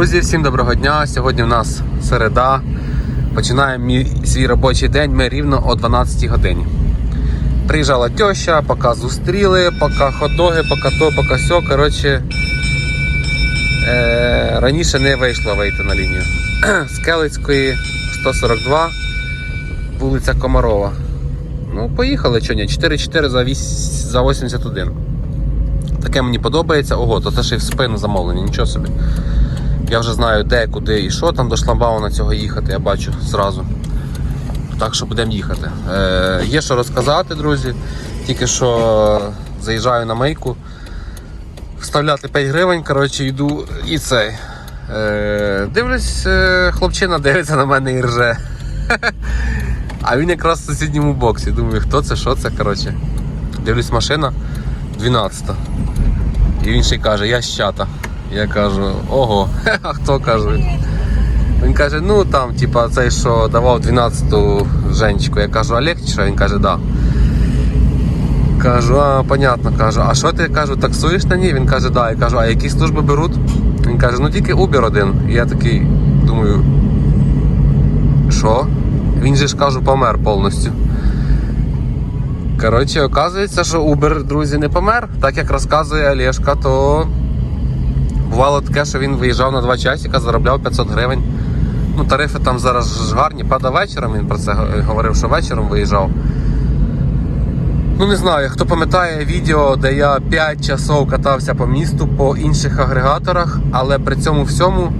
Друзі, всім доброго дня. Сьогодні в нас середа. Починаємо мій свій робочий день. Ми рівно о 12 годині. Приїжджала теща, поки зустріли, поки ходоги, поки то, поки сьо. Коротше, е, раніше не вийшло вийти на лінію. З Келицької 142, вулиця Комарова. Ну, поїхали, що ні, 4-4 за, віс- за 81. Таке мені подобається. Ого, то це ще й в спину замовлення, нічого собі. Я вже знаю де, куди і що там до шламбауна цього їхати, я бачу зразу. Так що будемо їхати. Е, є що розказати, друзі. Тільки що заїжджаю на мийку. Вставляти 5 гривень, коротше, йду і цей. Е, дивлюсь, е, хлопчина дивиться на мене і рже. А він якраз в сусідньому боксі. Думаю, хто це, що це, коротше. Дивлюсь, машина 12. І він ще й каже, я з чата. Я кажу, ого, а хто каже? Він каже, ну там, типа, цей, що давав 12-ту женчику. Я кажу, Олег чи що? Він каже, да. Кажу, а, понятно, кажу, а що ти кажу, таксуєш на ній? Він каже, да. Я кажу, а які служби беруть? Він каже, ну тільки Uber один. І я такий думаю, що? Він же ж кажу, помер повністю. Коротше, оказується, що Uber, друзі, не помер. Так як розказує Олешка, то бувало таке, що він виїжджав на 2 часика, заробляв 500 гривень. Ну, тарифи там зараз ж гарні. Правда, вечором він про це говорив, що вечором виїжджав. Ну, не знаю, хто пам'ятає відео, де я 5 часов катався по місту по інших агрегаторах, але при цьому всьому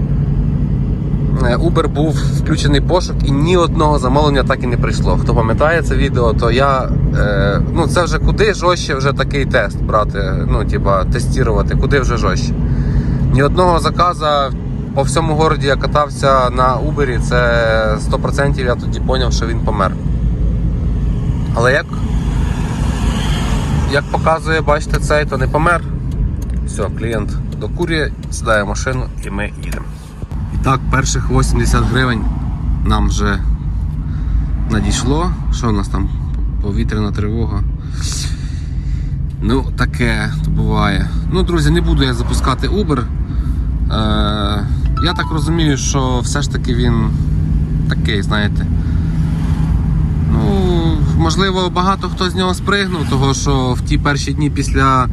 е, Uber був включений пошук і ні одного замовлення так і не прийшло. Хто пам'ятає це відео, то я. Е, ну це вже куди жорстче вже такий тест брати. Ну, типа, тестувати, куди вже жорстче. Ні одного заказа по всьому городі я катався на Uber, це 100% я тоді зрозумів, що він помер. Але як, як показує, бачите, цей, то не помер. Все, клієнт докурює, сідає машину і ми їдемо. І так, перших 80 гривень нам вже надійшло. Що у нас там? Повітряна тривога. Ну, таке то буває. Ну, друзі, не буду я запускати Uber. Е, я так розумію, що все ж таки він такий, знаєте. Ну, можливо, багато хто з нього спригнув, того що в ті перші дні після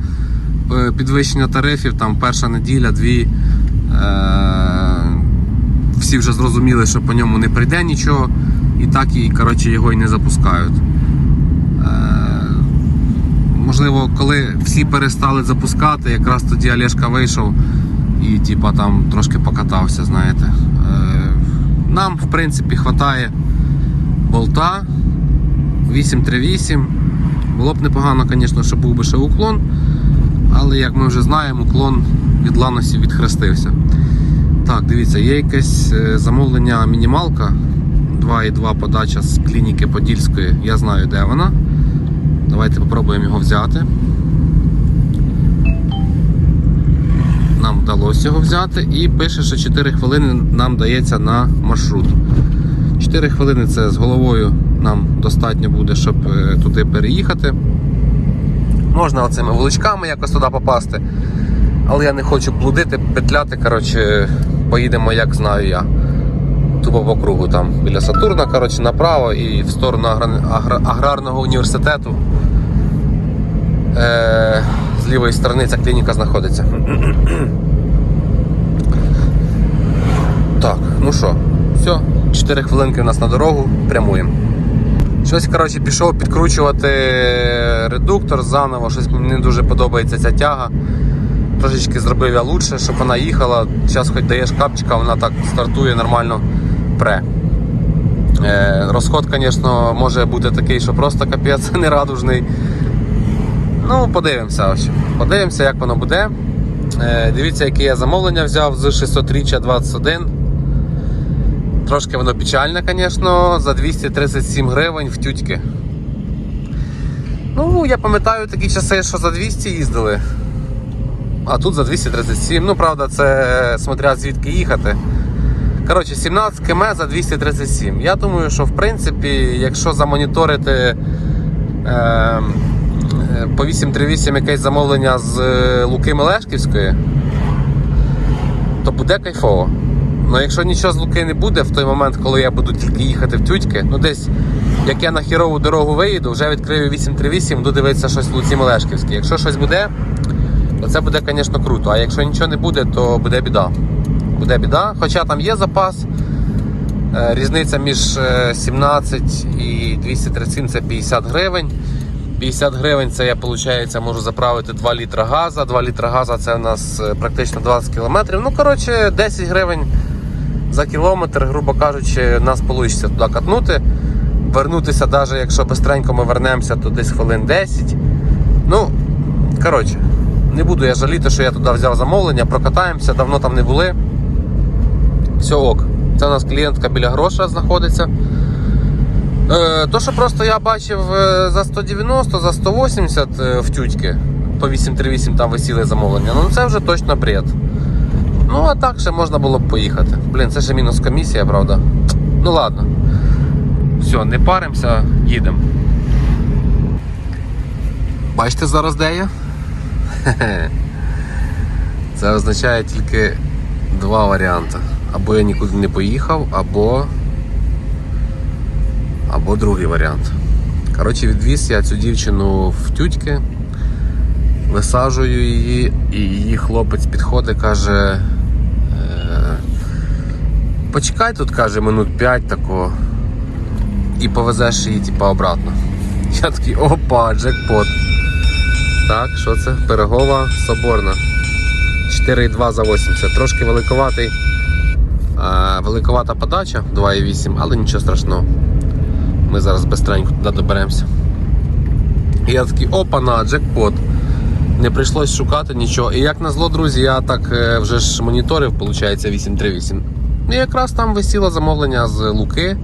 е, підвищення тарифів, там перша неділя, дві. Е, всі вже зрозуміли, що по ньому не прийде нічого, і так і коротше, його і не запускають. Е, можливо, коли всі перестали запускати, якраз тоді Олешка вийшов і типа, там трошки покатався, знаєте. Е, нам, в принципі, вистачає болта 838. Було б непогано, звісно, щоб був би ще уклон, але як ми вже знаємо, уклон від ланосів відхрестився. Так, дивіться, є якесь е, замовлення мінімалка 2,2 подача з клініки Подільської. Я знаю, де вона. Давайте спробуємо його взяти. Нам вдалося його взяти і пише, що 4 хвилини нам дається на маршрут. 4 хвилини це з головою нам достатньо буде, щоб е, туди переїхати. Можна оцими вуличками якось туди попасти. Але я не хочу блудити, петляти. Коротше, поїдемо, як знаю я. Тупо по кругу там біля Сатурна, коротше, направо і в сторону агра- агра- аграрного університету. Е, з лівої сторони ця клініка знаходиться. Так, ну що, все, 4 хвилинки у нас на дорогу, прямуємо. Щось, коротше, пішов підкручувати редуктор заново, щось мені не дуже подобається ця тяга. Трошечки зробив я лучше, щоб вона їхала. Зараз хоч даєш капчика, вона так стартує нормально пре. Е, розход, звісно, може бути такий, що просто капець нерадужний. Ну, подивимося. Подивимося, як воно буде. Е, дивіться, яке я замовлення взяв з 600 21. Трошки воно печальне, звісно, за 237 гривень в тютьки. Ну, я пам'ятаю такі часи, що за 200 їздили. А тут за 237. Ну, правда, це смотря звідки їхати. Коротше, 17 км за 237. Я думаю, що в принципі, якщо замоніторити е, по 838 якесь замовлення з е, Луки Мелешківської, то буде кайфово. Ну якщо нічого з Луки не буде, в той момент, коли я буду тільки їхати в тютьки, ну десь як я на хірову дорогу виїду, вже відкрию 838, буду дивитися щось в Луці Мелешківській. Якщо щось буде, то це буде, звісно, круто. А якщо нічого не буде, то буде біда. Буде біда. Хоча там є запас. Е, Різниця між е, 17 і 237 це 50 гривень. 50 гривень це я, виходить, можу заправити 2 літра газа. 2 літра газа це у нас е, практично 20 кілометрів. Ну, коротше, 10 гривень за кілометр, грубо кажучи, нас вийде туди катнути. Вернутися, навіть якщо бистренько ми вернемося, то десь хвилин 10. Ну, коротше, не буду я жаліти, що я туди взяв замовлення, прокатаємося, давно там не були. Все ок. Це у нас клієнтка біля гроша знаходиться. Е, то, що просто я бачив е, за 190, за 180 е, в тютьки, по 838 там висіли замовлення, ну це вже точно бред. Ну, а так ще можна було б поїхати. Блін, це ще мінус комісія, правда. Ну ладно. Все, не паримося, їдемо. Бачите зараз де я? Це означає тільки два варіанти. Або я нікуди не поїхав, або. Або другий варіант. Коротше, відвіз я цю дівчину в тютьки, висаджую її, і її хлопець підходить, каже. е, Почекай тут, каже, минут 5 такого. І повезеш її, типа, обратно. Я такий, опа, джекпот. Так, що це? Пирогова соборна. 4,2 за 80. Трошки великоватий. А, великовата подача 2,8, але нічого страшного. Ми зараз бистренько туди доберемося. І я такий, опа-на, джекпот. Не прийшлось шукати нічого. І як назло, друзі, я так е, вже ж моніторив, виходить, 838. І якраз там висіло замовлення з Луки.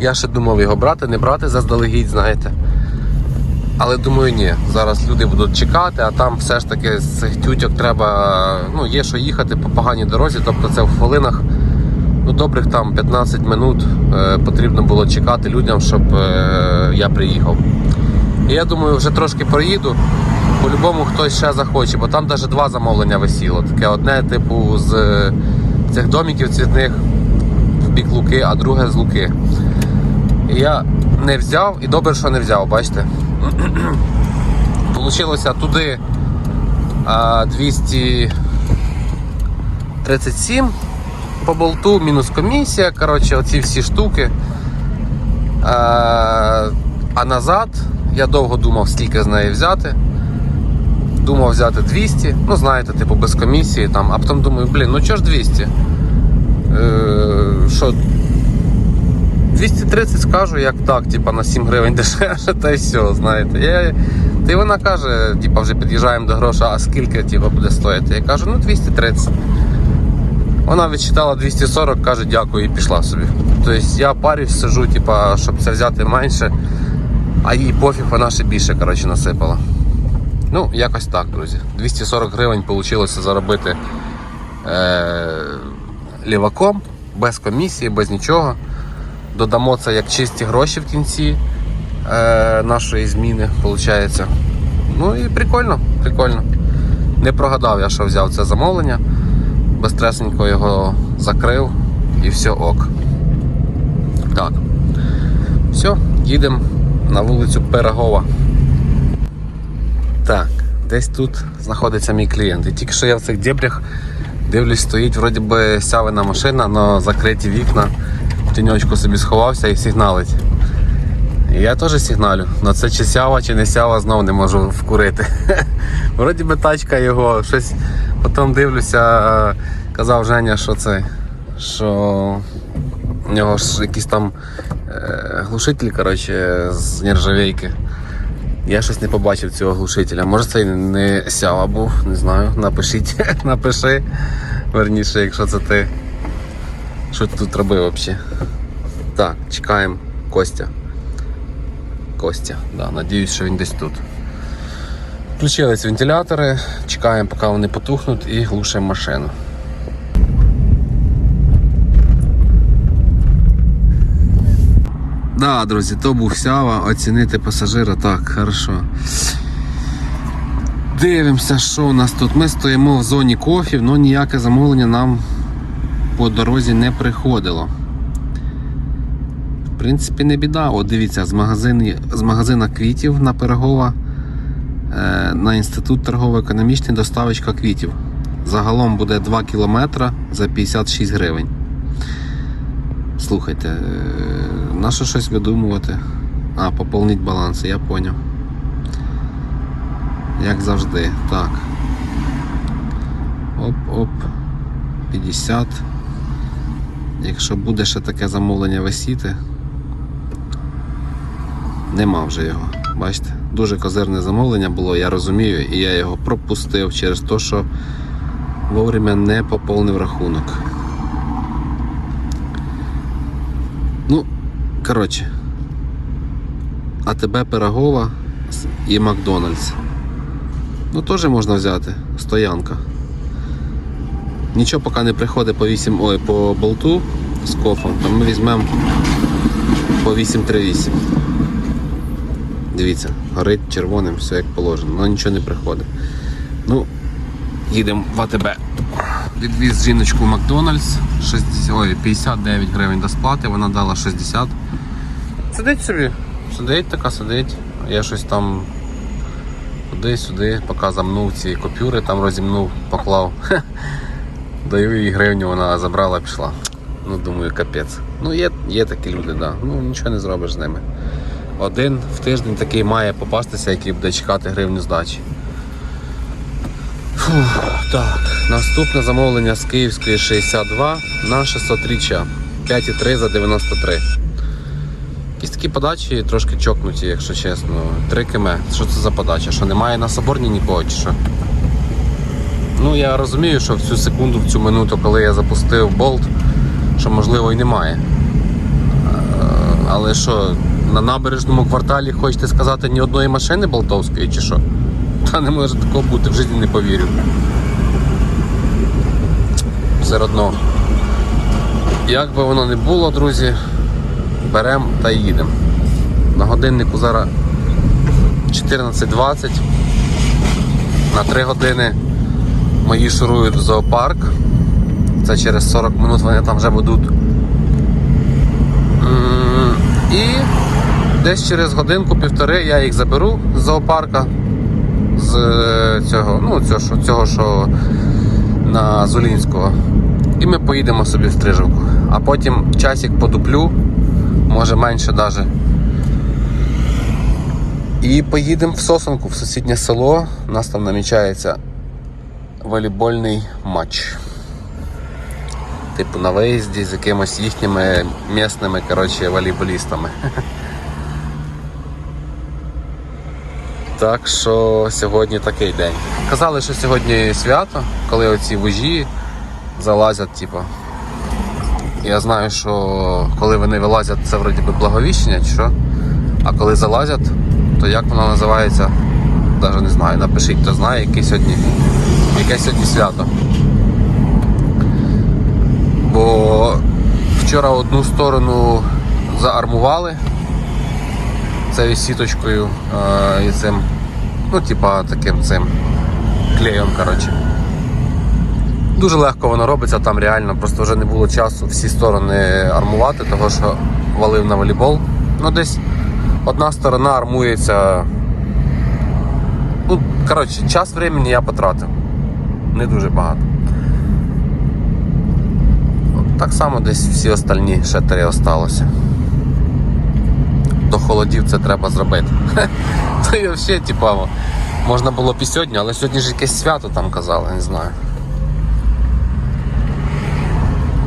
Я ще думав його брати, не брати заздалегідь, знаєте. Але думаю, ні. Зараз люди будуть чекати, а там все ж таки з цих тютьок треба. Ну, є що їхати по поганій дорозі, тобто це в хвилинах. Ну, добрих там 15 минут е, потрібно було чекати людям, щоб е, я приїхав. І я думаю, вже трошки проїду. По-любому хтось ще захоче, бо там навіть два замовлення висіло. Таке одне, типу, з е, цих домиків цвітних в бік Луки, а друге з Луки. Я не взяв, і добре, що не взяв, бачите. Получилося туди 237 по болту, мінус комісія. Коротше, оці всі штуки. А, а назад я довго думав, скільки з неї взяти. Думав взяти 200, ну знаєте, типу без комісії там, а потім думаю, блін, ну чого ж 200? Е, 230 скажу, як так, типа на 7 гривень дешевше, та й все, знаєте. Я, та й вона каже, типа, вже під'їжджаємо до гроша, а скільки типа, буде стоїти? Я кажу, ну 230. Вона відчитала 240, каже, дякую, і пішла собі. Тобто я парюсь, сижу, типа, щоб це взяти менше, а їй пофіг, вона ще більше коротше, насипала. Ну, якось так, друзі. 240 гривень вийшло заробити е- ліваком, без комісії, без нічого. Додамо це як чисті гроші в кінці е, нашої зміни, виходить. Ну і прикольно, прикольно. Не прогадав я, що взяв це замовлення. Безстресенько його закрив і все ок. Так. Все, їдемо на вулицю Пирогова. Так, десь тут знаходиться мій клієнт. І тільки що я в цих дебрях дивлюсь, стоїть вроді би сявина машина, але закриті вікна в тіньочку собі сховався і сигналить. Я теж сигналю, але це чи сява, чи не сява, знов не можу вкурити. Вроді би тачка його, щось потім дивлюся, е, казав Женя, що це, що у нього ж якийсь там е, глушитель коротше, з нержавейки. Я щось не побачив цього глушителя. Може це не сява був, не знаю. Напишіть, напиши. Верніше, якщо це ти. Що ти тут робив взагалі? Так, чекаємо Костя. Костя, да, надіюсь, що він десь тут. Включились вентилятори, чекаємо, поки вони потухнуть і глушимо машину. Да, друзі, то був сява, оцінити пасажира так, хорошо. Дивимося, що у нас тут. Ми стоїмо в зоні кофів, але ніяке замовлення нам по дорозі не приходило. В принципі, не біда. От дивіться, з, магазин, з магазина квітів на Пирогова е, на інститут торгово-економічний доставочка квітів. Загалом буде 2 кілометри за 56 гривень. Слухайте, е, на що щось видумувати? А, поповніть баланс, я поняв. Як завжди. Так. Оп-оп. 50. Якщо буде ще таке замовлення висіти, нема вже його. Бачите? Дуже козирне замовлення було, я розумію, і я його пропустив через те, що вовремя не поповнив рахунок. Ну, коротше. АТБ Пирогова і Макдональдс. Ну, теж можна взяти. Стоянка. Нічого поки не приходить по 8, ой, по болту з кофом, то ми візьмемо по 838. Дивіться, горить червоним, все як положено, але нічого не приходить. Ну, їдемо в АТБ. Відвіз жіночку в Макдональдс, 60, ой, 59 гривень до сплати, вона дала 60. Сидить собі, сидить така, сидить. Я щось там туди-сюди, поки замнув ці купюри, там розімнув, поклав. Даю їй гривню, вона забрала, пішла. Ну, думаю, капець. Ну, є, є такі люди, да. Ну, нічого не зробиш з ними. Один в тиждень такий має попастися, який буде чекати гривню здачі. Фух, так, наступне замовлення з Київської 62 на 600 річчя. 5,3 за 93. Якісь такі подачі трошки чокнуті, якщо чесно. 3 км. Що це за подача? Що немає на соборні нікого чи що? Ну, я розумію, що в цю секунду, в цю минуту, коли я запустив болт, що можливо і немає. Але що, на набережному кварталі хочете сказати ні одної машини болтовської чи що? Та не може такого бути, в житті не повірю. Все одно. Як би воно не було, друзі, беремо та їдемо. На годиннику зараз 14.20. На 3 години мої шурують в зоопарк. Це через 40 минут вони там вже будуть. І десь через годинку-півтори я їх заберу з зоопарка. З е, цього, ну, цього, цього, що на Зулінського. І ми поїдемо собі в Стрижівку. А потім часик подуплю, може менше навіть. І поїдемо в Сосонку, в сусіднє село. У нас там намічається волейбольний матч. Типу на виїзді з якимось їхніми місними коротше, волейболістами. Так що сьогодні такий день. Казали, що сьогодні свято, коли оці вужі залазять, типу. Я знаю, що коли вони вилазять, це вроді би благовіщення чи що. А коли залазять, то як воно називається, навіть не знаю. Напишіть, хто знає, яке сьогодні, яке сьогодні свято. Бо вчора одну сторону заармували цією сіточкою е, і цим, ну, типа таким цим клеєм, коротше. Дуже легко воно робиться, там реально просто вже не було часу всі сторони армувати, того що валив на волейбол. Ну десь одна сторона армується. Ну, коротше, час времени я потратив. Не дуже багато. Так само десь всі остальні ще три осталося. До холодів це треба зробити. То і взагалі, типа, можна було б і сьогодні, але сьогодні ж якесь свято там казали, не знаю.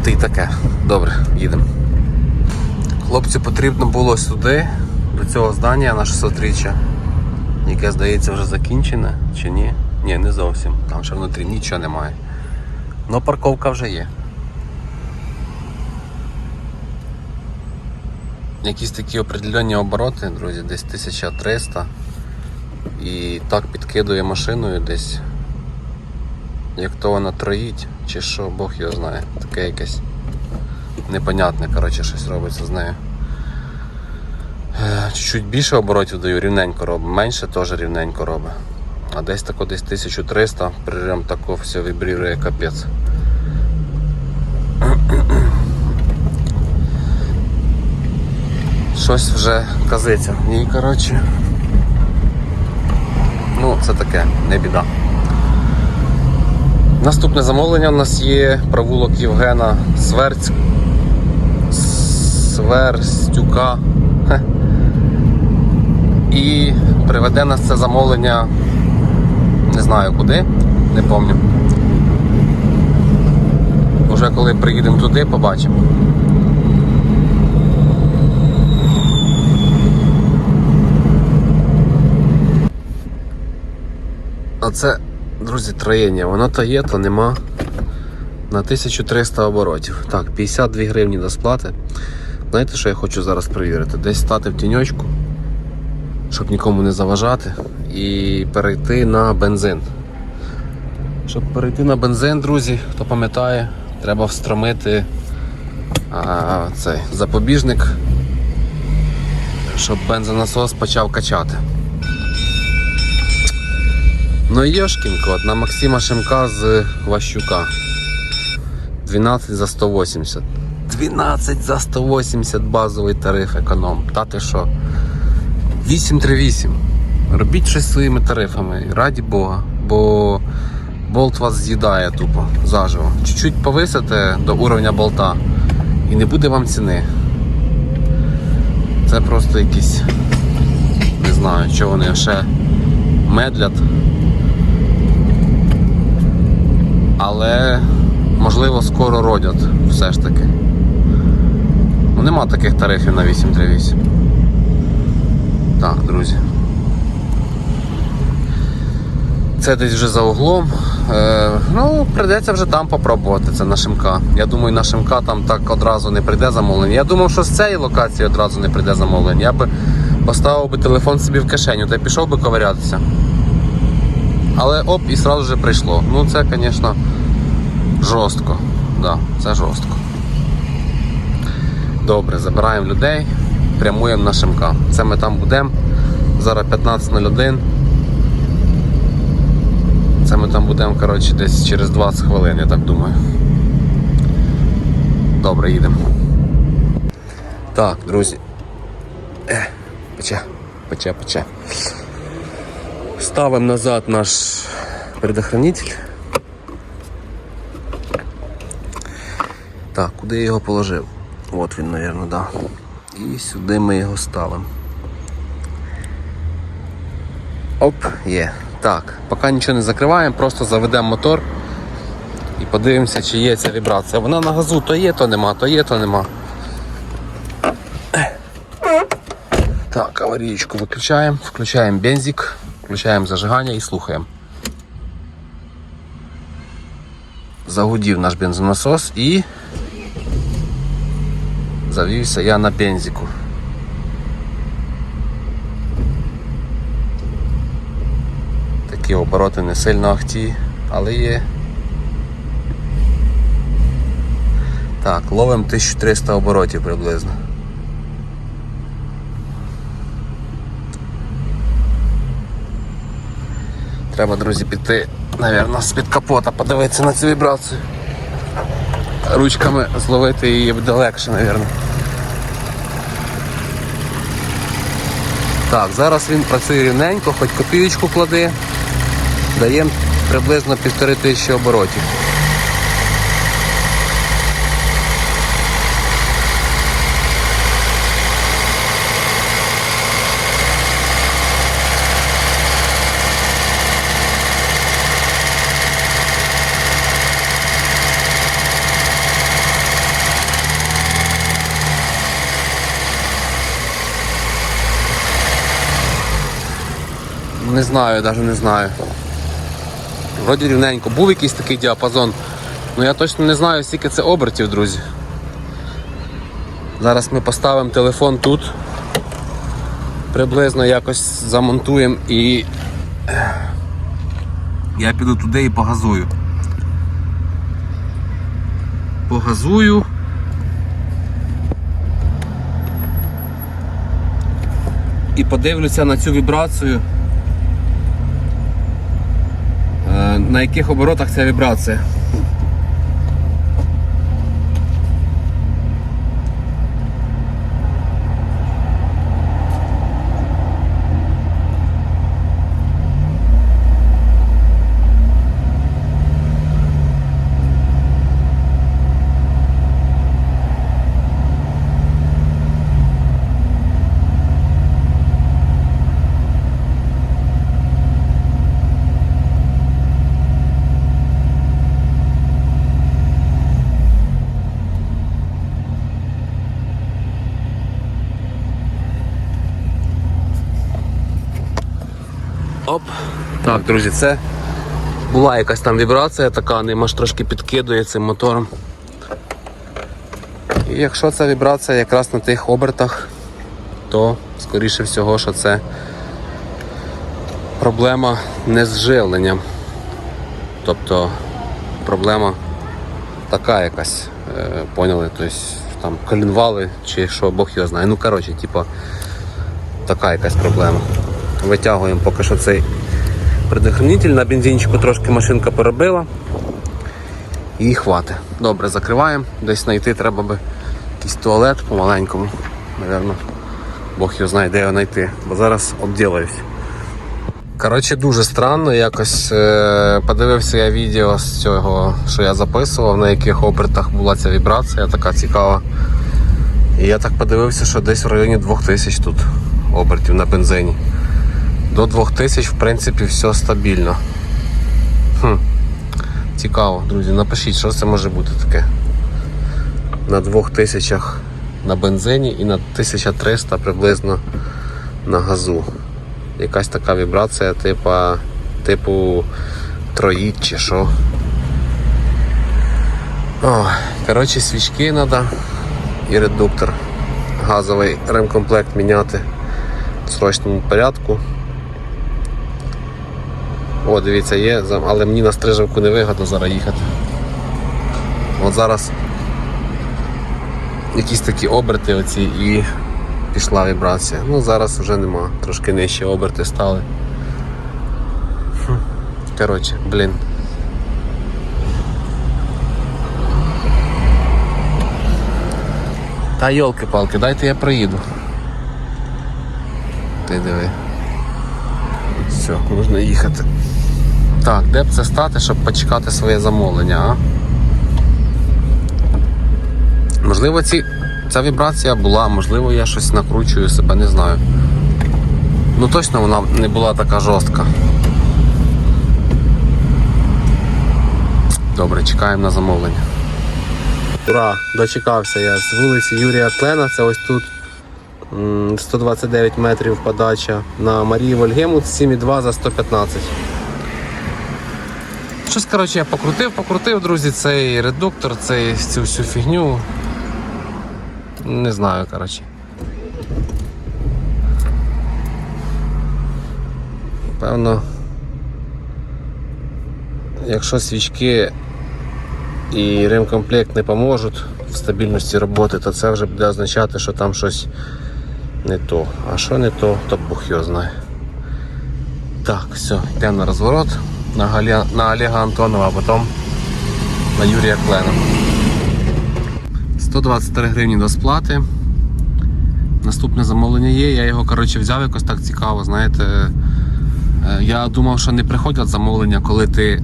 Ти таке. Добре, їдемо. Хлопцю потрібно було сюди, до цього здання на 600 річчя, яке, здається, вже закінчене, чи ні? Ні, не зовсім. Там ще внутрі нічого немає. Ну парковка вже є. Якісь такі определенні обороти, друзі, десь 1300. І так підкидує машиною десь. Як то вона троїть, чи що, Бог його знає. Таке якесь непонятне, коротше, щось робиться з нею. Е, Чуть-чуть більше оборотів даю, рівненько робить, менше теж рівненько робить. А десь тако десь 1300, прям тако все вібрірує капець. Щось вже казиться. Ні, коротше. Ну, це таке, не біда. Наступне замовлення у нас є провулок Євгена Сверць... Сверстюка. І приведе нас це замовлення не знаю куди, не пам'ятаю. Уже коли приїдемо туди, побачимо. Оце, друзі, троєння. Воно то є, то нема. На 1300 оборотів. Так, 52 гривні до сплати. Знаєте, що я хочу зараз перевірити? Десь стати в тіньочку, щоб нікому не заважати, і перейти на бензин. Щоб перейти на бензин, друзі, хто пам'ятає, треба встромити а, цей запобіжник, щоб бензонасос почав качати. Ну Йошкін кот на Максима Шимка з Ващука. 12 за 180. 12 за 180 базовий тариф економ. Та ти що? 838. Робіть щось своїми тарифами, раді Бога, бо болт вас з'їдає тупо заживо. Чуть-чуть повисите до уровня болта і не буде вам ціни. Це просто якісь. Не знаю, що вони ще медлять. Але можливо скоро родять все ж таки. Ну нема таких тарифів на 838. Так, друзі. Це десь вже за углом. Е, ну, прийдеться вже там попробувати це на Шимка. Я думаю, на Шимка там так одразу не прийде замовлення. Я думав, що з цієї локації одразу не прийде замовлення. Я би поставив би телефон собі в кишеню та пішов би ковирятися. Але оп, і одразу вже прийшло. Ну це, звісно, жорстко. Да, це жорстко. Добре, забираємо людей, прямуємо на Шимка. Це ми там будемо. Зараз 15.01. Це ми там будемо коротше, десь через 20 хвилин, я так думаю. Добре, їдемо. Так, друзі. Е, пече, пече, пече. Ставимо назад наш предохранитель. Так, куди я його положив? От він, мабуть, да. І сюди ми його ставимо. Оп, є. Так, поки нічого не закриваємо, просто заведемо мотор і подивимося, чи є ця вібрація. Вона на газу то є, то нема, то є, то нема. Так, аварійку виключаємо, включаємо бензик, включаємо зажигання і слухаємо. Загудів наш бензонасос і завівся я на бензику. Такі обороти не сильно ахті, але є. Так, ловимо 1300 оборотів приблизно. Треба, друзі, піти, мабуть, з-під капота, подивитися на цю вібрацію. Ручками зловити її буде легше, мабуть. Так, зараз він працює рівненько, хоч копійочку клади. Даємо приблизно півтори тисячі оборотів. Не знаю, навіть не знаю. Вроді рівненько. Був якийсь такий діапазон. Ну я точно не знаю, скільки це обертів, друзі. Зараз ми поставимо телефон тут. Приблизно якось замонтуємо і я піду туди і погазую. Погазую. І подивлюся на цю вібрацію. На яких оборотах ця вібрація. Оп. Так, друзі, це була якась там вібрація така, ним аж трошки підкидує цим мотором. І якщо ця вібрація якраз на тих обертах, то скоріше всього, що це проблема не з живленням. Тобто проблема така якась, е, поняли? Тобто там колінвали чи що Бог його знає. Ну коротше, типу, така якась проблема. Витягуємо поки що цей предохранитель. На бензинчику трошки машинка поробила. І хватить. Добре, закриваємо. Десь знайти треба би якийсь туалет по-маленькому. Навірно, Бог його знає, де його знайти, бо зараз обділаюсь. Коротше, дуже странно. Якось е, подивився я відео з цього, що я записував, на яких обертах була ця вібрація, така цікава. І я так подивився, що десь в районі 2000 тут обертів на бензині. До 2000, в принципі, все стабільно. Хм. Цікаво, друзі, напишіть, що це може бути таке. На 2000 на бензині і на 1300 приблизно на газу. Якась така вібрація, типа, типу троїд чи що. О, коротше, свічки треба і редуктор. Газовий ремкомплект міняти в срочному порядку. О, дивіться, є, але мені на стрижавку не вигодно зараз їхати. От зараз якісь такі оберти оці і пішла вібрація. Ну зараз вже нема, трошки нижче оберти стали. Коротше, блін. Та йолки-палки, дайте я проїду. Ти диви. Все, можна їхати. Так, де б це стати, щоб почекати своє замовлення, а? Можливо, ці, ця вібрація була, можливо, я щось накручую себе, не знаю. Ну точно вона не була така жорстка. Добре, чекаємо на замовлення. Ура! Дочекався я з вулиці Юрія Клена, це ось тут. 129 метрів подача на Марії Вольгемут 7,2 за 115. Щось, коротше, я покрутив, покрутив, друзі, цей редуктор, цей, цю всю фігню. Не знаю, коротше. Певно, якщо свічки і ремкомплект не поможуть в стабільності роботи, то це вже буде означати, що там щось не то. А що не то, то Бог його знає. Так, все, йдемо на розворот на, Галя... на Олега Антонова, а потім на Юрія Клена. 123 гривні до сплати. Наступне замовлення є. Я його коротше, взяв якось так цікаво. Знаєте, Е, я думав, що не приходять замовлення, коли ти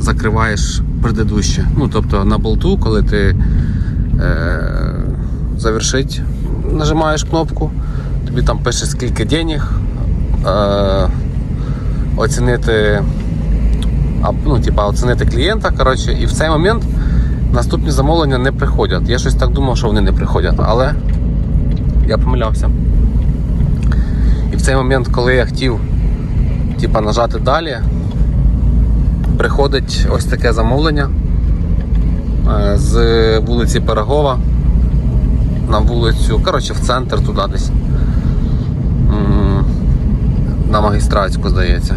закриваєш предыдуще. Ну, тобто на болту, коли ти е, завершить, нажимаєш кнопку, тобі там пише скільки денег, е, оцінити, ну, типа, оцінити клієнта. Коротше, і в цей момент наступні замовлення не приходять. Я щось так думав, що вони не приходять, але я помилявся. І в цей момент, коли я хотів типа, нажати далі, приходить ось таке замовлення е, з вулиці Пирогова на вулицю, коротше, в центр туди десь. На магістратську, здається.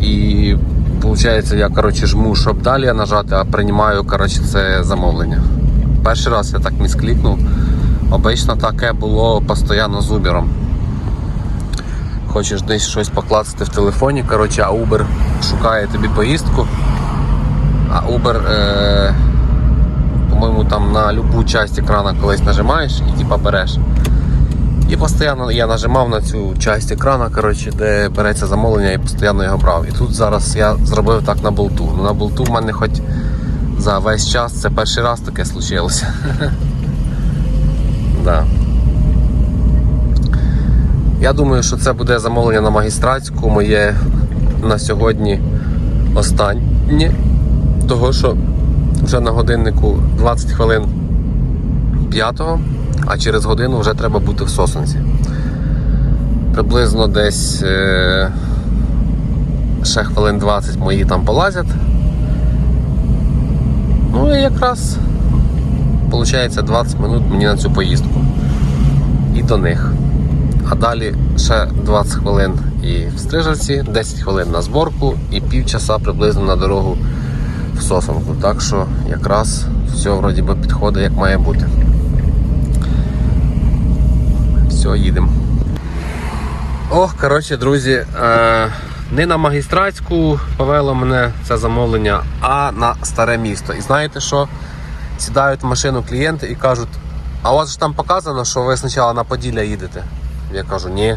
І виходить, я коротше, жму, щоб далі нажати, а приймаю коротше, це замовлення. Перший раз я так місклікнув. Обично таке було постійно з Uber. хочеш десь щось покласти в телефоні, коротше, а Uber шукає тобі поїздку. А Uber, е, по-моєму, там на любу часть екрана колись нажимаєш і типа береш. І постійно я нажимав на цю часть екрана, коротше, де береться замовлення і постійно його брав. І тут зараз я зробив так на болту. Ну на болту в мене хоч за весь час це перший раз таке случилося. да. Я думаю, що це буде замовлення на магістратську моє на сьогодні останнє. Того, що вже на годиннику 20 хвилин п'ятого, а через годину вже треба бути в сосенці. Приблизно десь е, ще хвилин 20 мої там полазять. Ну і якраз виходить 20 минут мені на цю поїздку. І до них. А далі ще 20 хвилин і в Стрижавці, 10 хвилин на зборку і півчаса приблизно на дорогу в Сосонку. Так що якраз все вроді би підходить як має бути. Все, їдемо. Ох, коротше, друзі, е, не на магістратську повело мене це замовлення, а на старе місто. І знаєте що? Сідають в машину клієнти і кажуть, а у вас ж там показано, що ви спочатку на Поділля їдете. Я кажу, ні.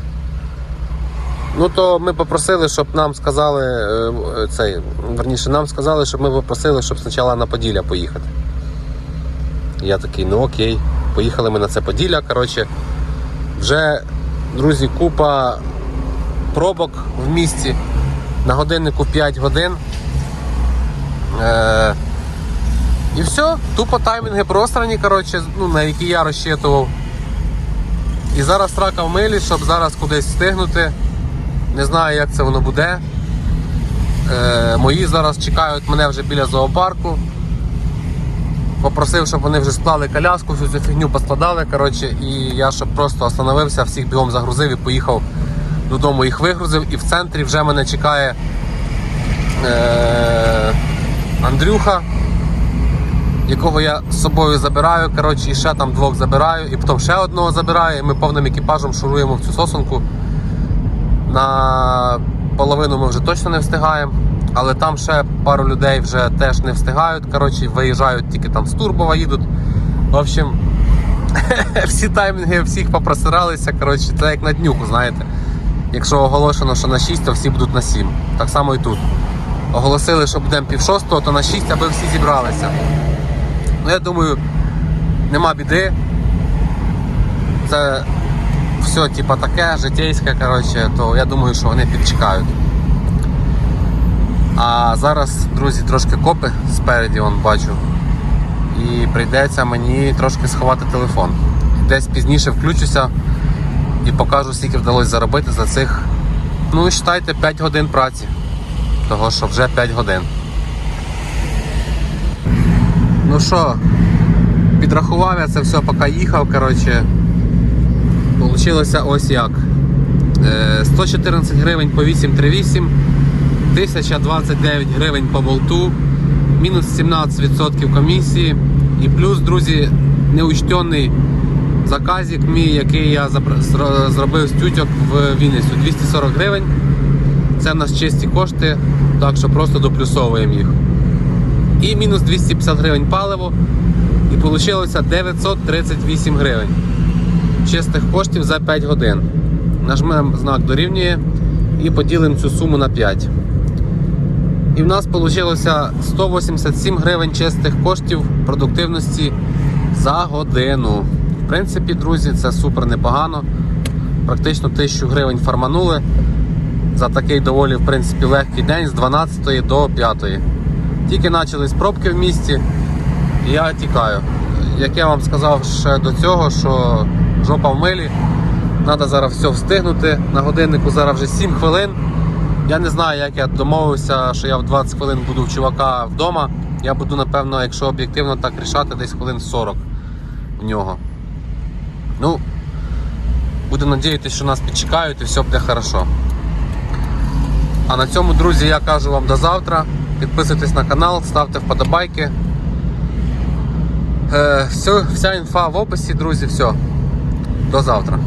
Ну то ми попросили, щоб нам сказали, е, цей, верніше, нам сказали, щоб ми попросили, щоб спочатку на Поділля поїхати. Я такий, ну окей, поїхали ми на це Поділля. Коротше, вже, друзі, купа пробок в місті. На годиннику 5 годин. Е- і все, тупо таймінги пространі, коротше, ну, на які я розчитував. І зараз трака в милі, щоб зараз кудись встигнути. Не знаю, як це воно буде. Е, мої зараз чекають мене вже біля зоопарку. Попросив, щоб вони вже склали коляску, всю цю фігню поскладали. Коротше, і я щоб просто остановився, всіх бігом загрузив і поїхав додому, їх вигрузив. І в центрі вже мене чекає е, Андрюха, якого я з собою забираю. Коротше, і ще там двох забираю, і потім ще одного забираю. І ми повним екіпажем шуруємо в цю сосунку. На половину ми вже точно не встигаємо, але там ще пару людей вже теж не встигають. Коротше, виїжджають тільки там з Турбова їдуть. В общем, всі таймінги всіх попросиралися. Коротше, це як на днюху, знаєте. Якщо оголошено, що на 6, то всі будуть на 7. Так само і тут. Оголосили, що будемо пів шостого, то на 6, аби всі зібралися. Ну, я думаю, нема біди. Це все типа таке, житейське, коротше, то я думаю, що вони підчекають. А зараз, друзі, трошки копи спереді вон бачу. І прийдеться мені трошки сховати телефон. Десь пізніше включуся і покажу, скільки вдалося заробити за цих, ну, вважайте, 5 годин праці. Того, що вже 5 годин. Ну що, підрахував я це все, поки їхав, коротше. Получилося ось як. Е, 114 гривень по 838, 1029 гривень по болту, мінус 17% комісії. І плюс, друзі, неучтений заказик мій, який я зробив з тютьок в Вінницю. 240 гривень. Це в нас чисті кошти, так що просто доплюсовуємо їх. І мінус 250 гривень паливо. І вийшло 938 гривень чистих коштів за 5 годин. Нажмемо знак дорівнює і поділимо цю суму на 5. І в нас вийшло 187 гривень чистих коштів продуктивності за годину. В принципі, друзі, це супер непогано. Практично 1000 гривень фарманули за такий доволі в принципі, легкий день з 12 до 5. Тільки почались пробки в місті, і я тікаю. Як я вам сказав ще до цього, що жопа в милі. Треба зараз все встигнути. На годиннику зараз вже 7 хвилин. Я не знаю, як я домовився, що я в 20 хвилин буду в чувака вдома. Я буду, напевно, якщо об'єктивно так рішати, десь хвилин 40 в нього. Ну, буду надіятися, що нас підчекають і все буде хорошо. А на цьому, друзі, я кажу вам до завтра. Підписуйтесь на канал, ставте вподобайки. Е, все, вся інфа в описі, друзі, все. До завтра.